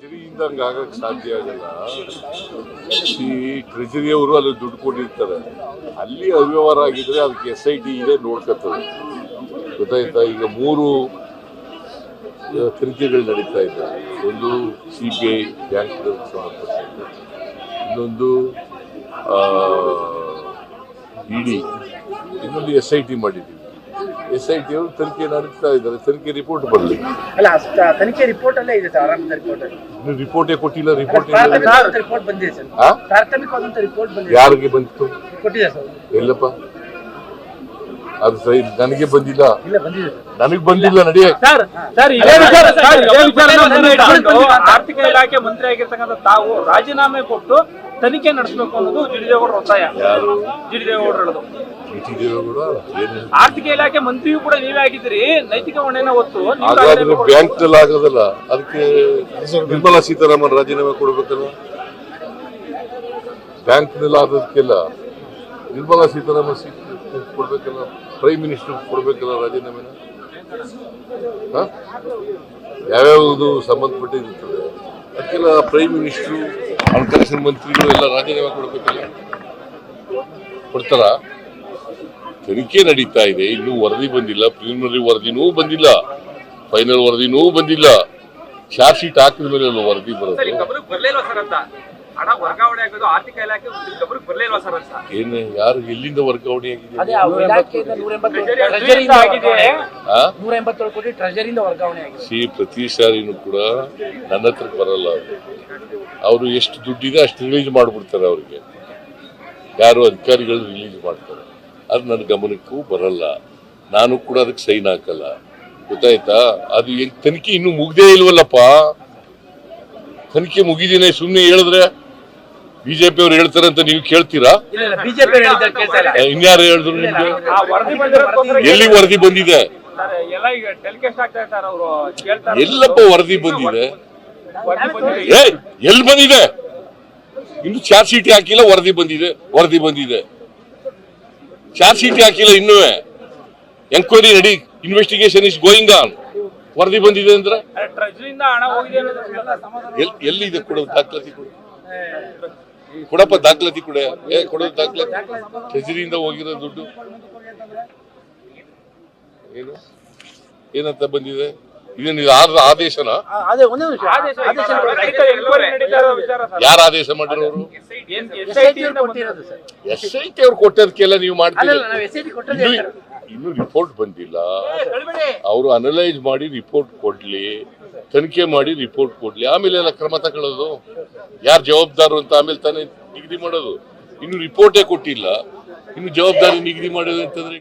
ಟ್ರೆಜರಿಯಿಂದ ಹಂಗೆ ಆಗಕ್ಕೆ ಸಾಧ್ಯ ಆಗಲ್ಲ. ಈ ಟ್ರೆಜರಿಯವರು ಅಲ್ಲಿ ದುಡ್ಡು ಕೊಟ್ಟಿರ್ತಾರೆ. ಅಲ್ಲಿ ಅವ್ಯವಹಾರ ಆಗಿದ್ರೆ ಅದಕ್ಕೆ ಎಸ್ ಐ ಟಿ ಇದೆ ನೋಡ್ಕೊತದೆ. ಗೊತ್ತಾಯ್ತಾ? ಈಗ ಮೂರು ತನಿಖೆಗಳು ನಡೀತಾ ಇದ್ದಾವೆ ಒಂದು ಸಿ ಬಿ ಐ ಬ್ಯಾಂಕ್ ಸಂಬಂಧಪಟ್ಟಂತೆ. ಇನ್ನೊಂದು ಇಡಿ. ಇನ್ನೊಂದು ಎಸ್ ಐ ಟಿ ಮಾಡಿದ್ದೀವಿ. ಎಸ್ ಐ ಟಿ ಅವರು ತನಿಖೆ ನಡೆಸ್ತಾ ಇದ್ದಾರೆ. ತನಿಖೆ ರಿಪೋರ್ಟ್ ಬರಲಿ ಅಲ್ಲ ಅಷ್ಟ ತನಿಖೆ ರಿಪೋರ್ಟ್ ಅಲ್ಲೇ ಇದೆ ಸರ್ ರಿಪೋರ್ಟ್ ಇನ್ನು ರಿಪೋರ್ಟೇ ಕೊಟ್ಟಿಲ್ಲ ರಿಪೋರ್ಟ್ ರಿಪೋರ್ಟ್ ಬಂದಿದೆ ಸರ್. ಹಾ ಪ್ರಾಥಮಿಕವಾದಂತ ರಿಪೋರ್ಟ್ ಬಂದಿದೆ ಯಾರಿಗೆ ಬಂತು ಕೊಟ್ಟಿದೆ ಸರ್. ಎಲ್ಲಪ್ಪ? ಅದು ಸರಿ ನನಗೆ ಬಂದಿಲ್ಲ. ಇಲ್ಲ ಬಂದಿದೆ ಸರ್. ನನಗೆ ಬಂದಿಲ್ಲ ನಡೆಯ ಸರ್ ಸರ್ ಇದೇ ವಿಚಾರ ಸರ್ ಇದೇ ವಿಚಾರವನ್ನ ಇಟ್ಕೊಂಡು ಆರ್ಥಿಕ ಇಲಾಖೆ ಮಂತ್ರಿ ಆಗಿರ್ತಕ್ಕಂಥ ತಾವು ರಾಜೀನಾಮೆ ಕೊಟ್ಟು ತನಿಖೆ ನಡೆಸಬೇಕು ಅನ್ನೋದು ಜಿಡಿದೇಗೌಡರ ಒತ್ತಾಯ. ಯಾರು? ಜಿಡಿದೇಗೌಡರು ಹೇಳೋದು ಕೂಡ ಆರ್ಥಿಕ ಇಲಾಖೆ ಮಂತ್ರಿಯೂ ಕೂಡ ನೀವೇ ಆಗಿದ್ದೀರಿ. ನೈತಿಕ ಹೊಣೆನ ಹೊತ್ತು ನೀವು ರಾಜೀನಾಮೆ. ಬ್ಯಾಂಕ್ನಲ್ಲಿ ಆಗೋದಲ್ಲ ಅದಕ್ಕೆ ನಿರ್ಮಲಾ ಸೀತಾರಾಮನ್ ರಾಜೀನಾಮೆ ಕೊಡ್ಬೇಕಲ್ಲ? ಬ್ಯಾಂಕ್ನಲ್ಲಿ ಆದದಕ್ಕೆಲ್ಲ ನಿರ್ಮಲಾ ಸೀತಾರಾಮನ್ ಸೀ- ಕೊಡ್ಬೇಕಲ್ಲ? ಪ್ರೈಮ್ ಮಿನಿಸ್ಟರ್ ಕೊಡ್ಬೇಕಲ್ಲ ರಾಜೀನಾಮೆನ? ಹ? ಯಾವ್ಯಾವುದು ಸಂಬಂಧಪಟ್ಟಿರ್ತದೆ ಅದಕ್ಕೆಲ್ಲ ಪ್ರೈಮ್ ಮಿನಿಸ್ಟ್ರು ಹಣಕಾಸಿನ ಮಂತ್ರಿಗಳು ಎಲ್ಲ ರಾಜೀನಾಮೆ ಕೊಡ್ಬೇಕಲ್ಲ? ಕೊಡ್ತಾರ? ತನಿಖೆ ನಡೀತಾ ಇದೆ. ಇನ್ನೂ ವರದಿ ಬಂದಿಲ್ಲ. ಪ್ರಿಲಿಮಿನರಿ ವರದಿನೂ ಬಂದಿಲ್ಲ. ಫೈನಲ್ ವರದಿನೂ ಬಂದಿಲ್ಲ. ಚಾರ್ಜ್ ಶೀಟ್ ಹಾಕಿದ ಮೇಲೆ ವರದಿ ಸರ್ ಬರುತ್ತೆ ಈಗ ಗಮನಕ್ಕೆ ಸರ್ ಅಂತ? ಹಣ ವರ್ಗಾವಣೆ ಆಗೋದು ಆರ್ಥಿಕ ಇಲಾಖೆ ಗಮನಕ್ಕೆ ಬರ್ಲಿಲ್ವಾ ಸರ್ ಅಂತ? ಏನು ಯಾರು ಎಲ್ಲಿಂದ ವರ್ಗಾವಣೆ ಆಗಿದೆ? ಸಿ ಪ್ರತಿ ಸಾರಿನೂ ಕೂಡ ನನ್ನ ಹತ್ರ ಬರಲ್ಲ ಅವರು. ಅವರು ಎಷ್ಟು ದುಡ್ಡಿದೆ ಅಷ್ಟು ರಿಲೀಸ್ ಮಾಡಿಬಿಡ್ತಾರೆ ಅವ್ರಿಗೆ. ಯಾರು ಅಧಿಕಾರಿಗಳು ರಿಲೀಸ್ ಮಾಡ್ತಾರೆ. ಅದು ನನ್ನ ಗಮನಕ್ಕೂ ಬರಲ್ಲ. ನಾನು ಕೂಡ ಅದಕ್ಕೆ ಸೈನ್ ಹಾಕಲ್ಲ. ಗೊತ್ತಾಯ್ತಾ? ಅದು ಏನು ತನಿಖೆ ಇನ್ನೂ ಮುಗ್ದೇ ಇಲ್ವಲ್ಲಪ್ಪ? ತನಿಖೆ ಮುಗಿದಿನೇ ಸುಮ್ಮನೆ ಹೇಳಿದ್ರೆ ಬಿಜೆಪಿ ಅವ್ರು ಹೇಳ್ತಾರೆ ಅಂತ ನೀವು ಕೇಳ್ತೀರಾ? ಇನ್ಯಾರು ಹೇಳಿದ್ರು ನಿಮ್ಗೆ? ಎಲ್ಲಿ ವರದಿ ಬಂದಿದೆ? ಸರ್ ಎಲ್ಲ ಈಗ ಆಗ್ತಾ ಸರ್ ಅವರು. ಕೇಳ್ತಾರೆ ಎಲ್ಲಪ್ಪ ವರದಿ ಬಂದಿದೆ? ವರದಿ ಬಂದಿದೆ. ಎಲ್ಲಿ ಬಂದಿದೆ? ಇನ್ನು ಚಾರ್ಜ್ ಶೀಟ್ ಹಾಕಿಲ್ಲ ವರದಿ ಬಂದಿದೆ ವರದಿ ಬಂದಿದೆ. ಚಾರ್ಜ್ ಶೀಟ್ ಹಾಕಿಲ್ಲ ಇನ್ನೂ? ಎಂಕ್ವೈರಿ ನಡಿ ಇನ್ವೆಸ್ಟಿಗೇಷನ್ ಇಸ್ ಗೋಯಿಂಗ್ ಆನ್ ವರದಿ ಬಂದಿದೆ ಅಂದ್ರೆ? ಎಲ್ಲಿದೆ ಕೊಡೋ ದಾಖಲಾತಿ ಕೊಡು? ಕೊಡಪ್ಪ ದಾಖಲಾತಿ ಕೊಡ. ಏ ಕೊಡೋ ದಾಖಲಾತಿ. ಟ್ರೆಜರಿಯಿಂದ ಹೋಗಿರೋ ದುಡ್ಡು. ಏನು? ಏನಂತ ಬಂದಿದೆ? ಇದೇನು ಇದು ಆದ ಆದೇಶನ? ಯಾರು ಆದೇಶ ಮಾಡಿರೋರು? ಎಸ್ ಐ ಟಿ ಅವ್ರು ಕೊಟ್ಟದಕ್ಕೆಲ್ಲ ನೀವು ಮಾಡ್ತೀರಿ. ಇನ್ನು ರಿಪೋರ್ಟ್ ಬಂದಿಲ್ಲ. ಅವರು ಅನಲೈಸ್ ಮಾಡಿ ರಿಪೋರ್ಟ್ ಕೊಡ್ಲಿ. ತನಿಖೆ ಮಾಡಿ ರಿಪೋರ್ಟ್ ಕೊಡ್ಲಿ. ಆಮೇಲೆ ಎಲ್ಲ ಕ್ರಮ ತಗೊಳ್ಳೋದು. ಯಾರು ಜವಾಬ್ದಾರು ಅಂತ ಆಮೇಲೆ ತಾನೇ ನಿಗದಿ ಮಾಡೋದು. ಇನ್ನು ರಿಪೋರ್ಟೇ ಕೊಟ್ಟಿಲ್ಲ. ಇನ್ನು ಜವಾಬ್ದಾರಿ ನಿಗದಿ ಮಾಡೋದು ಅಂತಂದ್ರೆ?